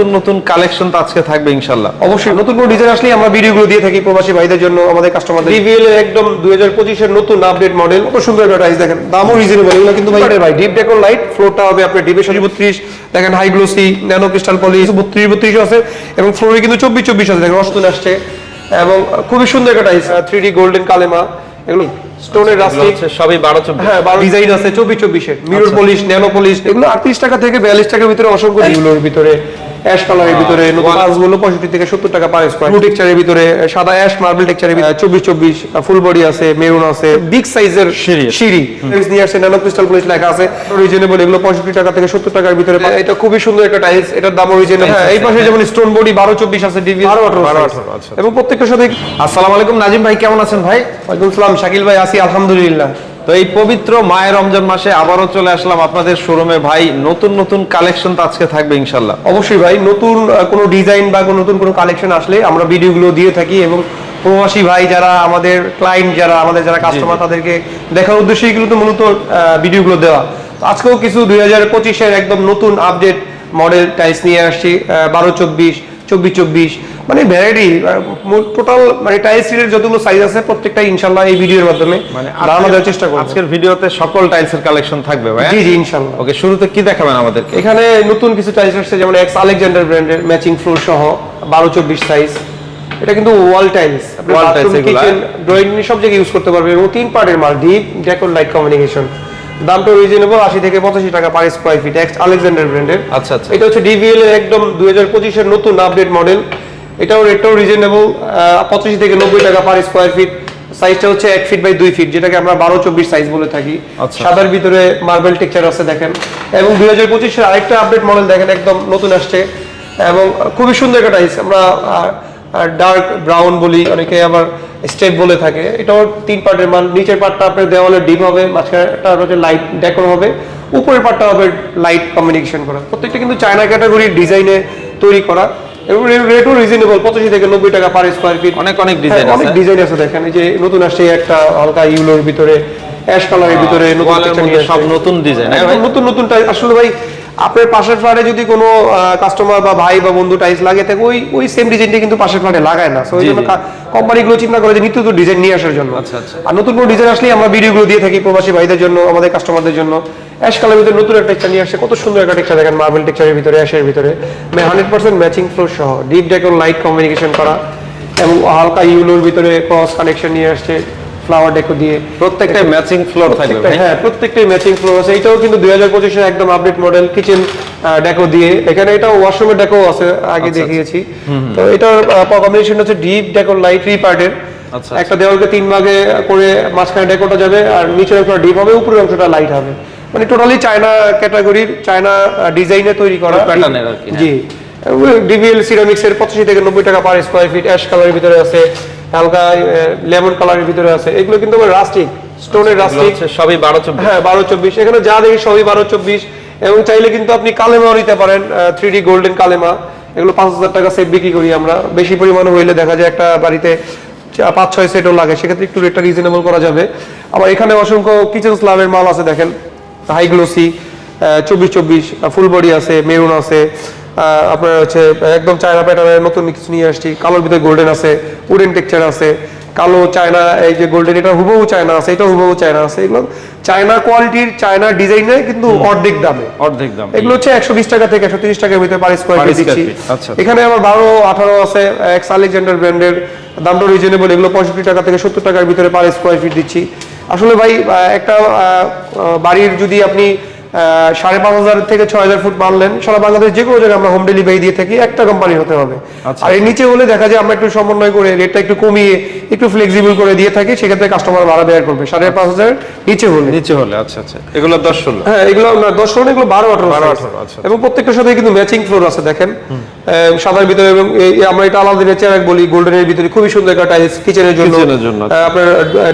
নতুন নতুন কালেকশন তো আজকে থাকবে ইনশাল্লাহ অবশ্যই নতুন কোনো ডিজাইন আসলেই আমরা ভিডিওগুলো দিয়ে থাকি প্রবাসী ভাইদের জন্য আমাদের কাস্টমারদের ডিভিএল এর একদম দুই হাজার পঁচিশের নতুন আপডেট মডেল কত সুন্দর একটা টাইস দেখেন দামও রিজনেবল এগুলো কিন্তু ভাই ভাই ডিপ ডেকোর লাইট ফ্লোরটা হবে আপনার ডিপে সাজি বত্রিশ দেখেন high glossy nano crystal polish বত্রিশ বত্রিশ আছে এবং ফ্লোরে কিন্তু চব্বিশ চব্বিশ আছে দেখেন অষ্টন আসছে এবং খুবই সুন্দর একটা টাইস থ্রি ডি গোল্ডেন কালেমা এগুলো স্টোনের রাস্টিক সবই চব্বিশ। হ্যাঁ ডিজাইন আছে মিরর পলিশ ন্যানো পলিশ এগুলো আটত্রিশ টাকা থেকে বিয়াল্লিশ টাকার ভিতরে অসংখ্য এগুলোর ভিতরে অ্যাশ কালারের ভিতরে নতুন কাজগুলো পঁয়ষট্টি থেকে সত্তর টাকা পার স্কোয়ার ব্লু টেক্সচারের ভিতরে সাদা অ্যাশ মার্বেল টেক্সচারের ভিতরে চব্বিশ চব্বিশ ফুল বডি আছে মেরুন আছে বিগ সাইজের সিঁড়ি। নিয়ে আসছে ন্যানো ক্রিস্টাল পলিশ লেখা আছে। রিজনেবল এগুলো পঁয়ষট্টি টাকা থেকে সত্তর টাকার ভিতরে। এটা খুবই সুন্দর একটা টাইলস এটার দামও রিজনেবল হ্যাঁ এই পাশে যেমন স্টোন বডি বারো চব্বিশ আছে ডিভি বারো আঠারো আঠারো, আচ্ছা। এবং প্রত্যেকটার সাথে আসসালামু আলাইকুম নাজিম ভাই কেমন আছেন ভাই? ওয়ালাইকুম সালাম শাকিল ভাই আসি আলহামদুলিল্লাহ। তো এই পবিত্র মায়ের রমজান মাসে আবারও চলে আসলাম আপনাদের শোরুমে। ভাই নতুন নতুন কালেকশন তো আজকে থাকবে ইনশাল্লাহ অবশ্যই ভাই নতুন কোনো ডিজাইন বা কোনো নতুন কোনো কালেকশন আসলে আমরা ভিডিওগুলো দিয়ে থাকি এবং প্রবাসী ভাই যারা আমাদের ক্লায়েন্ট যারা আমাদের যারা কাস্টমার তাদেরকে দেখার উদ্দেশ্যেই তো মূলত ভিডিওগুলো দেওয়া। তো আজকেও কিছু দুই হাজার পঁচিশের একদম নতুন আপডেট মডেল টাইস নিয়ে আসছি বারো চব্বিশ চব্বিশ চব্বিশ মানে ভ্যারাইটি টোটাল মানে টাইস সিটের যতগুলো সাইজ আছে প্রত্যেকটা ইনশাল্লাহ এই ভিডিওর মাধ্যমে মানে ধারণা দেওয়ার চেষ্টা করব। আজকের ভিডিওতে সকল টাইলসের কালেকশন থাকবে ভাই জি জি ইনশাল্লাহ। ওকে শুরুতে কি দেখাবেন আমাদেরকে? এখানে নতুন কিছু টাইলস আসছে যেমন এক্স আলেকজান্ডার ব্র্যান্ডের ম্যাচিং ফ্লোর সহ বারো চব্বিশ সাইজ এটা কিন্তু ওয়াল টাইলস Wall tiles এগুলা। ড্রয়িং সব জায়গায় ইউজ করতে পারবে এবং তিন পার্টের মাল ডিপ ডেকোর লাইট কমিউনিকেশন দামটা রিজনেবল আশি থেকে পঁচাশি টাকা per square feet X Alexander ব্র্যান্ডের আচ্ছা, আচ্ছা। এটা হচ্ছে ডিভিএল এর একদম দুই হাজার পঁচিশের নতুন আপডেট মডেল এটাও রেটটাও রিজনেবল পঁচাশি থেকে নব্বই টাকা পার স্কোয়ার ফিট সাইজটা হচ্ছে এক ফিট বাই দুই ফিট যেটাকে আমরা বারো চব্বিশ সাইজ বলে থাকি। আচ্ছা। সাদার ভিতরে মার্বেল টেক্সচার আছে দেখেন। এবং দুই হাজার পঁচিশের আরেকটা আপডেট মডেল দেখেন একদম নতুন আসছে। এবং খুবই সুন্দর একটা টাইস আমরা ডার্ক ব্রাউন বলি অনেকে আবার স্টেপ বলে থাকে। এটাও তিন পার্টের মাল নিচের পার্টটা আপনার দেওয়ালে ডিপ হবে মাঝখানটা হচ্ছে লাইট ডেকোর হবে উপরের পার্টটা হবে লাইট কমিউনিকেশন করা। প্রত্যেকটা কিন্তু চায়না ক্যাটাগরির ডিজাইনে তৈরি করা। এবং রেটও রিজনেবল পঁচাশি থেকে নব্বই টাকা পার স্কোয়ার ফিট অনেক অনেক ডিজাইন অনেক ডিজাইন আছে দেখেন যে নতুন আসছে একটা হালকা ইউলোর ভিতরে অ্যাশ কালারের ভিতরে নতুন ওয়ালের texture মধ্যে নিয়ে সব নতুন ডিজাইন একদম নতুন নতুন আসলে ভাই আপনার পাশের ফ্ল্যাটে যদি কোনো কাস্টমার বা ভাই বা বন্ধু টাইস লাগে থাকে ওই ওই সেম ডিজাইনটা কিন্তু পাশের ফ্ল্যাটে লাগায় না। সো ওই জন্য। কোম্পানিগুলো চিন্তা করে যে নিত্য নতুন ডিজাইন নিয়ে আসার জন্য। আচ্ছা, আচ্ছা। আর নতুন কোনো ডিজাইন আসলেই আমরা ভিডিওগুলো দিয়ে থাকি প্রবাসী ভাইদের জন্য আমাদের কাস্টমারদের জন্য। অ্যাশ কালার ভিতরে নতুন একটা টেক্সচার নিয়ে আসছে কত সুন্দর একটা টেক্সচার দেখেন মার্বেল টেক্সচারের ভিতরে অ্যাশের ভিতরে। হান্ড্রেড পার্সেন্ট ম্যাচিং ফ্লোর সহ ডিপ ডেকোর লাইট কমিউনিকেশন করা এবং হালকা ইউলোর ভিতরে ক্রস কানেকশন নিয়ে আসছে। ফ্লাওয়ার ডেকো দিয়ে প্রত্যেকটা ম্যাচিং ফ্লোর থাকবে হ্যাঁ প্রত্যেকটাই ম্যাচিং ফ্লোর আছে। এটাও কিন্তু দুই হাজার পঁচিশের একদম আপডেট মডেল কিচেন ডেকো দিয়ে। এখানে এটা ওয়াশরুমের ডেকো আছে আগে আচ্ছা, দেখিয়েছি। তো এটার কম্বিনেশন হচ্ছে ডিপ ডেকোর লাইট থ্রি পার্টের আচ্ছা, একটা দেওয়ালকে তিন ভাগে করে মাঝখানে ডেকোটা যাবে আর নিচের অংশটা ডিপ হবে উপরের অংশটা লাইট হবে। মানে টোটালি চায়না ক্যাটাগরির চায়না ডিজাইনে তৈরি করা। এর আর কি, হ্যাঁ। জি। ডিভিএল সিরামিক্স এর পঁচাশি থেকে নব্বই টাকা পার স্কোয়ার ফিট অ্যাশ কালারের ভিতরে আছে। হালকা লেমন কালারের ভিতরে আছে। এগুলো কিন্তু রাস্টিক স্টোনের রাস্টিক সবই বারো চব্বিশ হ্যাঁ বারো চব্বিশ এখানে যা দেখি সবই বারো চব্বিশ এবং চাইলে কিন্তু আপনি কালেমাও নিতে পারেন থ্রি ডি গোল্ডেন কালেমা। এগুলো পাঁচ হাজার টাকা সেট বিক্রি করি আমরা। বেশি পরিমাণে হইলে দেখা যায় একটা বাড়িতে পাঁচ ছয় সেটও লাগে। সেক্ষেত্রে একটু রেটটা রিজনেবল করা যাবে। আবার এখানে অসংখ্য কিচেন স্ল্যাবের মাল আছে দেখেন। হাই গ্লোসি চব্বিশ চব্বিশ ফুল বডি আছে মেরুন আছে। আপনার হচ্ছে একদম চায়না প্যাটার্নের নতুন কিছু নিয়ে আসছি। কালোর ভিতরে গোল্ডেন আছে উডেন টেক্সচার আছে। কালো চায়না এই যে গোল্ডেন এটা হুবহু চায়না আছে এটা হুবহু চায়না আছে। এগুলো চায়না কোয়ালিটির চায়না ডিজাইনে কিন্তু অর্ধেক দামে। অর্ধেক দাম। এগুলো হচ্ছে একশো বিশ টাকা থেকে একশো তিরিশ টাকার ভিতরে পার স্কোয়ার ফিট দিচ্ছি। আচ্ছা। এখানে আবার বারো আঠারো আছে এক্স আলেকজান্ডার ব্র্যান্ডের দামটা রিজনেবল এগুলো পঁয়ষট্টি টাকা থেকে সত্তর টাকার ভিতরে পার স্কোয়ার ফিট দিচ্ছি। আসলে ভাই একটা বাড়ির যদি আপনি সাড়ে পাঁচ হাজার থেকে ছয় হাজার ফুট সারা বাংলাদেশ যে কোনো জায়গায় আমরা হোম ডেলিভারি দিয়ে থাকি একটা কোম্পানি হতে হবে। আচ্ছা। আর এর নিচে হলে দেখা যায় আমরা একটু সমন্বয় করে রেটটা একটু কমিয়ে একটু ফ্লেক্সিবল করে দিয়ে থাকি সেক্ষেত্রে কাস্টমার ভাড়া করবে। সাড়ে পাঁচ হাজার নিচে হলে। নিচে হলে আচ্ছা আচ্ছা। এগুলো দশ ষোলো? হ্যাঁ এগুলো দশ ষোলো এগুলো বারো আঠারো বারো, আঠারো, আচ্ছা, এবং প্রত্যেকটার সাথে কিন্তু ম্যাচিং ফ্লোর আছে দেখেন। সাদার ভিতরে এবং আমরা এটা আলাদা চেয়ার বলি গোল্ডেনের ভিতরে খুবই সুন্দর একটা টাইলস কিচেনের জন্য। জন্য, আপনার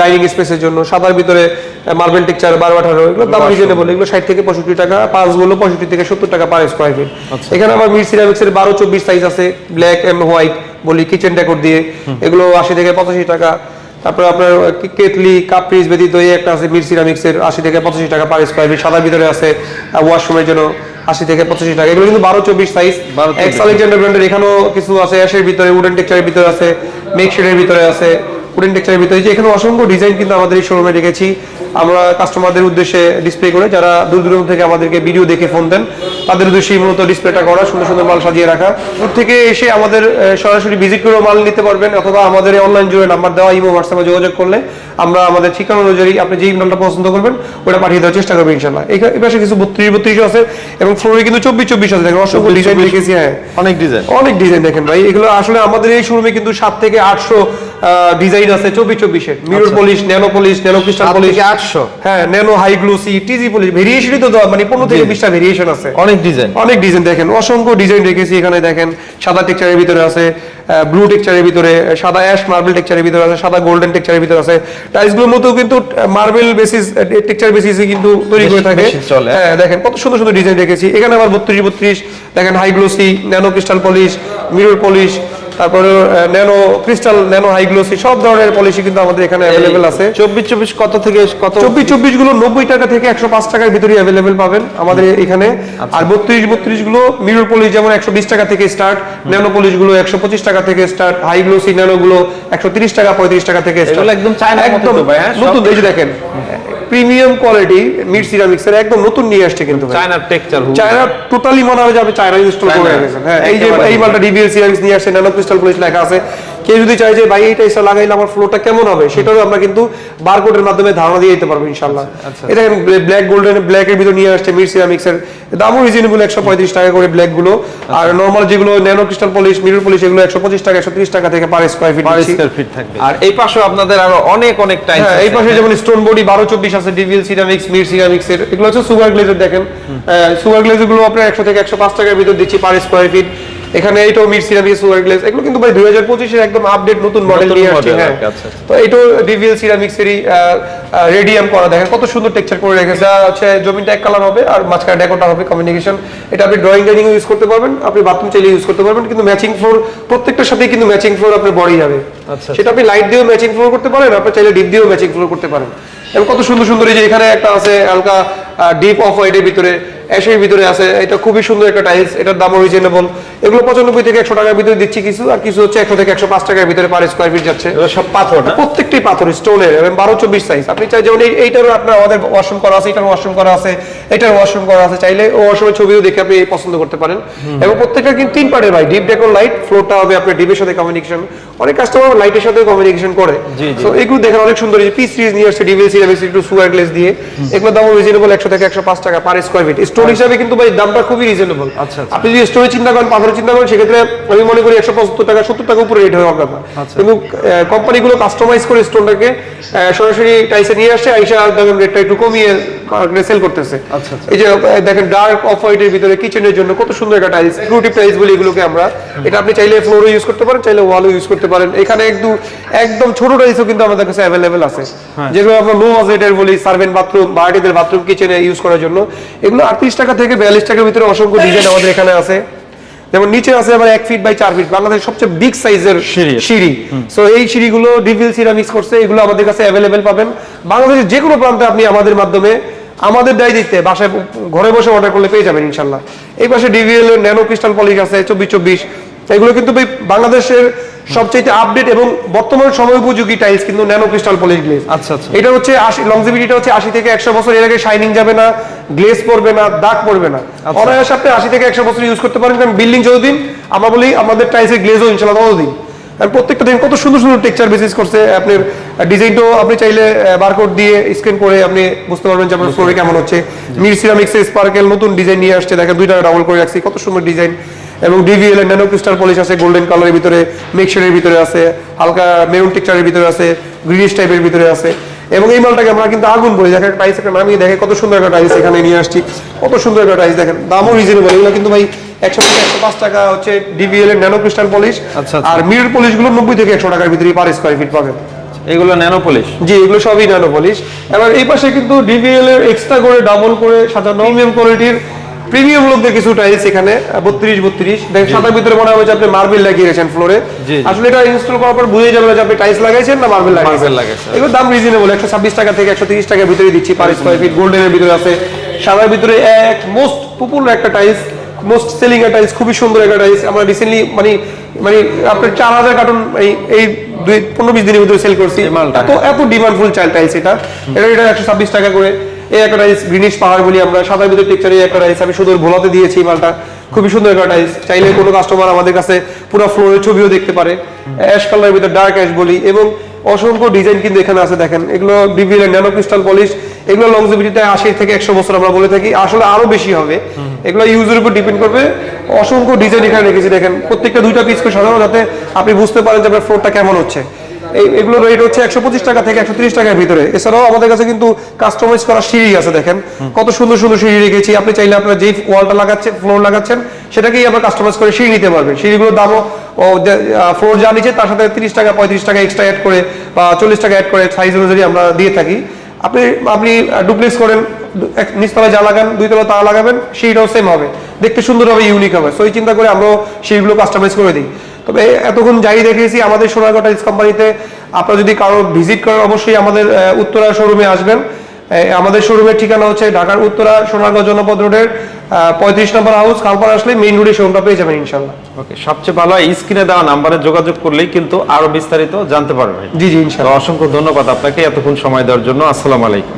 ডাইনিং স্পেসের জন্য। সাদার ভিতরে মার্বেল টেক্সচার বারো আঠারো এগুলো দাম রিজনেবল এগুলো ষাট থেকে পঁয়ষট্টি টাকা পাঁচগুলো পঁয়ষট্টি থেকে সত্তর টাকা পার স্কোয়ার ফিট। এখানে আবার মির সিরামিক্সের বারো চব্বিশ সাইজ আছে ব্ল্যাক এন্ড হোয়াইট বলি কিচেন ডেকোর দিয়ে। এগুলো আশি থেকে পঁচাশি টাকা। তারপরে আপনার কেতলি কাপ পিস ব্যতীত একটা আছে মির সিরামিক্সের আশি থেকে পঁচাশি টাকা পার স্কোয়ার ফিট সাদার ভিতরে আছে ওয়াশরুমের জন্য আশি থেকে পঁচাশি টাকা। এগুলো কিন্তু বারো চব্বিশ সাইজ 12 এক্স আলেকজান্ডার ব্র্যান্ডের এখানেও কিছু আছে অ্যাশের ভিতরে উডেন টেক্সচারের ভিতরে আছে মেকশেডের ভিতরে আছে উডেন টেক্সচারের ভিতরে যে এখানে অসংখ্য ডিজাইন কিন্তু আমাদের এই শোরুমে রেখেছি আমরা কাস্টমারদের উদ্দেশ্যে ডিসপ্লে করে যারা দূর দূরান্ত থেকে আমাদেরকে ভিডিও দেখে ফোন দেন তাদের উদ্দেশ্যেই মূলত ডিসপ্লেটা করা সুন্দর সুন্দর মাল সাজিয়ে রাখা। দূর থেকে এসে আমাদের সরাসরি ভিজিট করেও মাল নিতে পারবেন অথবা আমাদের অনলাইন জুড়ে নাম্বার দেওয়া ইমো হোয়াটসঅ্যাপে যোগাযোগ করলে আমরা আমাদের ঠিকানা অনুযায়ী আপনি যেই মালটা পছন্দ করবেন ওটা পাঠিয়ে দেওয়ার চেষ্টা করবেন ইনশাল্লাহ এখানে এপাশে কিছু বত্রিশ বত্রিশ আছে এবং ফ্লোরে কিন্তু চব্বিশ চব্বিশ আছে। দেখেন অসংখ্য ডিজাইন রেখেছি হ্যাঁ। অনেক ডিজাইন অনেক ডিজাইন দেখেন ভাই। এগুলো আসলে আমাদের এই শোরুমে কিন্তু সাত থেকে আটশো ডিজাইন আছে চব্বিশ চব্বিশের। Mirror polish nano polish nano crystal polish আটশো। হ্যাঁ nano high glossy TG polish ভেরিয়েশনই তো দেওয়া মানে পনেরো থেকে বিশটা ভেরিয়েশন আছে। অনেক ডিজাইন অনেক ডিজাইন দেখেন। অসংখ্য ডিজাইন রেখেছি এখানে দেখেন। সাদা টেক্সচারের ভিতরে আছে ব্লু টেক্সচারের ভিতরে সাদা অ্যাশ মার্বেল টেক্সচারের ভিতরে আছে সাদা গোল্ডেন টেক্সচারের ভিতরে আছে। টাইলসগুলোর মতো কিন্তু মার্বেল বেসিস টেক্সচার বেসিসে কিন্তু তৈরি করে থাকে। হ্যাঁ দেখেন কত সুন্দর সুন্দর ডিজাইন রেখেছি এখানে আবার বত্রিশ বত্রিশ দেখেন high glossy nano crystal polish mirror polish তারপরে nano crystal nano high glossy সব ধরনের পলিশই কিন্তু আমাদের এখানে অ্যাভেলেবেল আছে চব্বিশ চব্বিশ কত থেকে কত চব্বিশ চব্বিশগুলো নব্বই টাকা থেকে একশো পাঁচ টাকার ভিতরে অ্যাভেলেবেল পাবেন আমাদের এখানে আচ্ছা। আর বত্রিশ বত্রিশগুলো মিরর পলিশ যেমন একশো বিশ টাকা থেকে স্টার্ট ন্যানো পলিশগুলো একশো পঁচিশ টাকা থেকে স্টার্ট হাই গ্লোসি ন্যানো গুলো একশো তিরিশ টাকা পঁয়ত্রিশ টাকা থেকে। একদম হ্যাঁ? নতুন এই দেখেন প্রিমিয়াম কোয়ালিটি মিড সিরামিক্স এর একদম নতুন নিয়ে আসছে কিন্তু ভাই। চায়নার টেক্সচার চায়না টোটালি মনে হয় যে আপনি চায়না ইনস্টল করে রেখেছেন। হ্যাঁ এই যে এই মালটা ডিবিএল সিরিজ নিয়ে আসছে ন্যানো ক্রিস্টাল পলিশ লেখা আছে। কেউ যদি চায় যে ভাই এইটা এসে লাগাইলে আমার ফ্লোটা কেমন হবে? সেটাও আমরা কিন্তু বারকোডের মাধ্যমে ধারণা দিয়ে দিতে পারব ইনশাআল্লাহ। আচ্ছা। এটা ব্ল্যাক গোল্ডেন ব্ল্যাক এর ভিতরে নিয়ে আসছে মিড সিরামিক্স এর দামও রিজনেবল একশো পঁয়ত্রিশ টাকা করে ব্ল্যাকগুলো। আর নর্মাল যেগুলো nano crystal polish mirror polish এগুলো একশো পঁচিশ টাকা একশো ত্রিশ টাকা থেকে per square feet per square feet থাকবে। আর এই পাশে আপনাদের আরও অনেক অনেক টাইলস হ্যাঁ এই পাশে যেমন স্টোন বডি বারো চব্বিশ আছে ডিভিএল সিরামিক্স মির এগুলো হচ্ছে সুগার গ্লেজের দেখেন। সুগার আপনার একশো থেকে একশো পাঁচ টাকার ভিতর দিচ্ছি পার স্কোয়ার ফিট এখানে এইটাও মির সুগার গ্লেজ এগুলো কিন্তু ভাই দুই হাজার পঁচিশের একদম আপডেট নতুন মডেল নিয়ে আসছে হ্যাঁ। আচ্ছা, আচ্ছা। তো এইটাও ডিভিএল রেডিয়াম করা। দেখেন কত সুন্দর টেক্সচার করে রেখেছে। হচ্ছে জমিনটা এক কালার হবে আর মাঝখানে ডেকোটা হবে কমিউনিকেশন এটা আপনি ড্রয়িং ডাইনিং ইউজ করতে পারবেন আপনি বাথরুম চাইলে ইউজ করতে পারবেন কিন্তু ম্যাচিং ফ্লোর প্রত্যেকটার সাথে কিন্তু ম্যাচিং ফ্লোর আপনার বড়ি যাবে। আচ্ছা। সেটা আপনি লাইট দিয়েও ম্যাচিং ফ্লোর করতে পারেন আপনি চাইলে ডিপ দিয়েও ম্যাচিং ফ্লোর করতে পারেন। এবং কত সুন্দর সুন্দর এই যে এখানে একটা আছে হালকা ডিপ অফ হোয়াইটের ভিতরে। অ্যাশের ভিতরে আছে। এটা খুবই সুন্দর একটা টাইলস এটার দামও রিজনেবল এগুলো পঁচানব্বই থেকে একশো টাকার ভিতরে দিচ্ছি কিছু আর কিছু হচ্ছে একশো থেকে একশো পাঁচ টাকার ভিতরে পার স্কোয়ার ফিট যাচ্ছে। সব পাথর প্রত্যেকটি পাথর স্টোনের এবং বারো চব্বিশ সাইজ আপনি চাই যেমন এইটারও আপনার আমাদের ওয়াশরুম করা আছে এটার ওয়াশরুম করা আছে এটার ওয়াশরুম করা আছে। চাইলে ও ওয়াশরুমের ছবিও দেখে আপনি পছন্দ করতে পারেন। এবং প্রত্যেকটা কিন্তু তিন পার্টের ভাই ডিপ ডেকোর লাইট ফ্লোরটা হবে আপনার ডিপের সাথে কমিউনিকেশন অনেক কাস্টমার লাইটের সাথে কমিউনিকেশন করে। তো এগুলো দেখেন অনেক সুন্দর। পি সিরিজ নিয়ে আসছে ডিভিএল সিরিজ একটু সুগার গ্লেজ দিয়ে। এগুলো দাম রিজনেবল একশো থেকে একশো পাঁচ টাকা পার স্কোয়ার ফিট হিসাবে কিন্তু ভাই দামটা খুবই রিজনেবল আচ্ছা, আচ্ছা। আপনি যদি স্টোরে চিন্তা করেন পাথরের চিন্তা করেন সেক্ষেত্রে আমি মনে করি একশো পঁচাত্তর টাকা সত্তর টাকা উপরে রেট আপনার আচ্ছা। কিন্তু কোম্পানিগুলো কাস্টমাইজ করে স্টোনটাকে সরাসরি টাইসে নিয়ে আসছে আইসা দেখেন রেটটা একটু কমিয়ে সেল করতেছে আচ্ছা, আচ্ছা। এই যে দেখেন ডার্ক অফ হোয়াইটের ভিতরে কিচেনের জন্য কত সুন্দর একটা টাইলস সিকিউরিটি টাইলস বলি এগুলোকে আমরা এটা আপনি চাইলে ফ্লোরও ইউজ করতে পারেন চাইলে ওয়ালও ইউজ করতে পারেন এখানে একটু একদম ছোট টাইলসও কিন্তু আমাদের কাছে অ্যাভেলেবেল আছে হ্যাঁ। যেগুলো আমরা লো বাজেটের বলি সার্ভেন্ট বাথরুম বাথরুম কিচেনে ইউজ করার জন্য এগুলো আটত্রিশ টাকা থেকে বিয়াল্লিশ টাকার ভিতরে অসংখ্য ডিজাইন আমাদের এখানে আছে। যেমন নিচে আছে আবার এক ফিট বাই চার ফিট বাংলাদেশের সবচেয়ে বিগ সাইজের সিঁড়ি। সিঁড়ি। সো এই সিঁড়িগুলো ডিভিল সিরামিক্স করছে এগুলো আমাদের কাছে অ্যাভেলেবেল পাবেন। বাংলাদেশের যে কোনো প্রান্তে আপনি আমাদের মাধ্যমে আমাদের দায় দিতে বাসায় ঘরে বসে অর্ডার করলে পেয়ে যাবেন ইনশাল্লাহ। এই পাশে ডিভিএল এর ন্যানো ক্রিস্টাল পলিশ আছে চব্বিশ চব্বিশ। এগুলো কিন্তু ভাই বাংলাদেশের সবচেয়ে আপডেট এবং বর্তমান সময় উপযোগী টাইলস কিন্তু ন্যানো ক্রিস্টাল পলিশ গ্লেজ আচ্ছা, আচ্ছা। এটা হচ্ছে আশি লংজিভিটিটা হচ্ছে আশি থেকে একশো বছর। এর আগে শাইনিং যাবে না গ্লেজ পড়বে না দাগ পড়বে না। আচ্ছা। অনায়াসে আপনি আশি থেকে একশো বছর ইউজ করতে পারেন কারণ বিল্ডিং যতদিন আমরা বলি আমাদের টাইলসের গ্লেজও ইনশাল্লাহ ততদিন। আর প্রত্যেকটা দিন কত সুন্দর সুন্দর টেক্সচার বেসিস করছে আপনার ডিজাইনটাও আপনি চাইলে বারকোড দিয়ে স্ক্যান করে আপনি বুঝতে পারবেন যে আপনার ফ্লোরে কেমন হচ্ছে। মির সিরামিক্স স্পার্কেল নতুন ডিজাইন নিয়ে আসছে দেখেন দুইটা ডাবল করে রাখছি কত সুন্দর ডিজাইন এবং ডিভিএল এর ন্যানো ক্রিস্টাল পলিশ আছে গোল্ডেন কালারের ভিতরে মিক্সচারের ভিতরে আছে হালকা মেরুন টেক্সচারের ভিতরে আছে গ্রিনিশ টাইপের ভিতরে আছে। এবং এই মালটাকে আমরা কিন্তু আগুন বলি। দেখেন টাইস একটা নামিয়ে দেখে কত সুন্দর একটা টাইস এখানে নিয়ে আসছি। কত সুন্দর একটা টাইস দেখেন দামও রিজনেবল এগুলো কিন্তু ভাই একশো থেকে একশো পাঁচ টাকা হচ্ছে ডিভিএল এর ন্যানো ক্রিস্টাল পলিশ। আর মিরর পলিশগুলো নব্বই থেকে একশো টাকার ভিতরে পার স্কোয়ার ফিট পাবেন। এগুলো ন্যানো পলিশ জি এগুলো সবই ন্যানো পলিশ এবার এই পাশে কিন্তু ডিভিএল এর এক্সট্রা করে ডাবল করে সাজানো। প্রিমিয়াম কোয়ালিটির প্রিমিয়াম লোকদের কিছু টাইলস এখানে বত্রিশ বত্রিশ। দেখেন সাদার ভিতরে মনে হবে যে আপনি মার্বেল লাগিয়েছেন ফ্লোরে জি, জি। আসলে এটা ইনস্টল করার পর বুঝে যাবে যে আপনি টাইলস লাগাইছেন না মার্বেল লাগাইছেন। লাগাইছেন। এগুলো দাম রিজনেবল একশো ছাব্বিশ টাকা থেকে একশো তিরিশ টাকার ভিতরে দিচ্ছি পার স্কোয়ার ফিট গোল্ডেনের ভিতরে আছে। সাদার ভিতরে এক মোস্ট পপুলার একটা টাইলস মোস্ট সেলিং টাইলস খুবই সুন্দর একটা টাইলস আমরা রিসেন্টলি মানে মানে আপনার চার হাজার কার্টন এই এই দুই পনেরো বিশ দিনের ভিতরে সেল করছি। তো এত ডিমান্ডফুল চাইল টাইলস এটা। এটা এটা একশো ছাব্বিশ টাকা করে। এই গ্রিনিশ পাহাড় বলি আমরা। সাদার ভিতরে আমি শুধু ভোলাতে দিয়েছি মালটা। খুবই সুন্দর চাইলে কোনো কাস্টমার আমাদের কাছে পুরো ফ্লোরের ছবিও দেখতে পারে। অ্যাশ কালারের ভিতরে ডার্ক অ্যাশ বলি এবং অসংখ্য ডিজাইন কিন্তু এখানে আছে দেখেন। এগুলো ন্যানো ক্রিস্টাল পলিশ এগুলো আশি থেকে একশো বছর আমরা বলে থাকি। আসলে আরও বেশি হবে। এগুলো ইউজের উপর ডিপেন্ড করবে। অসংখ্য ডিজাইন এখানে রেখেছি দেখেন। প্রত্যেকটা দুইটা পিস সাজানো যাতে আপনি বুঝতে পারেন যে আপনার ফ্লোরটা কেমন হচ্ছে। এই এগুলো রেট হচ্ছে একশো পঁচিশ টাকা থেকে একশো ত্রিশ টাকার ভিতরে। এছাড়াও আমাদের কাছে কিন্তু কাস্টমাইজ করা সিঁড়ি আছে, দেখেন। কত সুন্দর সুন্দর সিঁড়ি রেখেছি। আপনি চাইলে আপনার যেই ওয়ালটা লাগাচ্ছেন ফ্লোর লাগাচ্ছেন, সেটাকেই আমরা কাস্টমাইজ করে সিঁড়ি নিতে পারবেন। সিঁড়িগুলোর দামও ফ্লোর যা নিচ্ছে তার সাথে তিরিশ টাকা, পঁয়ত্রিশ টাকা এক্সট্রা অ্যাড করে বা চল্লিশ টাকা অ্যাড করে সাইজ অনুযায়ী আমরা দিয়ে থাকি। আপনি আপনি ডুপ্লেক্স করেন নিচতলায় যা লাগান দুই তলা তা লাগাবেন, সেইটাও সেম হবে। দেখতে সুন্দর হবে ইউনিক হবে। সো এই চিন্তা করে আমরাও সেইগুলো কাস্টমাইজ করে দিই। তবে এতক্ষণ যাই দেখেছি আমাদের সোনারগাঁ টাইলস কোম্পানিতে আপনারা যদি কারও ভিজিট করেন, অবশ্যই আমাদের উত্তরা শোরুমে আসবেন। আমাদের শোরুমের ঠিকানা হচ্ছে ঢাকার উত্তরা সোনারগাঁও জনপদ রোডের পঁয়ত্রিশ নম্বর হাউস কালপার আসলে মেইন রোডে শোরুমটা পেয়ে যাবেন ইনশাল্লাহ ওকে সবচেয়ে ভালো হয় স্ক্রিনে দেওয়া নাম্বারে যোগাযোগ করলেই কিন্তু আরও বিস্তারিত জানতে পারবেন। জি জি ইনশাআল্লাহ। ইনশাল্লাহ অসংখ্য ধন্যবাদ আপনাকে এতক্ষণ সময় দেওয়ার জন্য। আসসালামু আলাইকুম।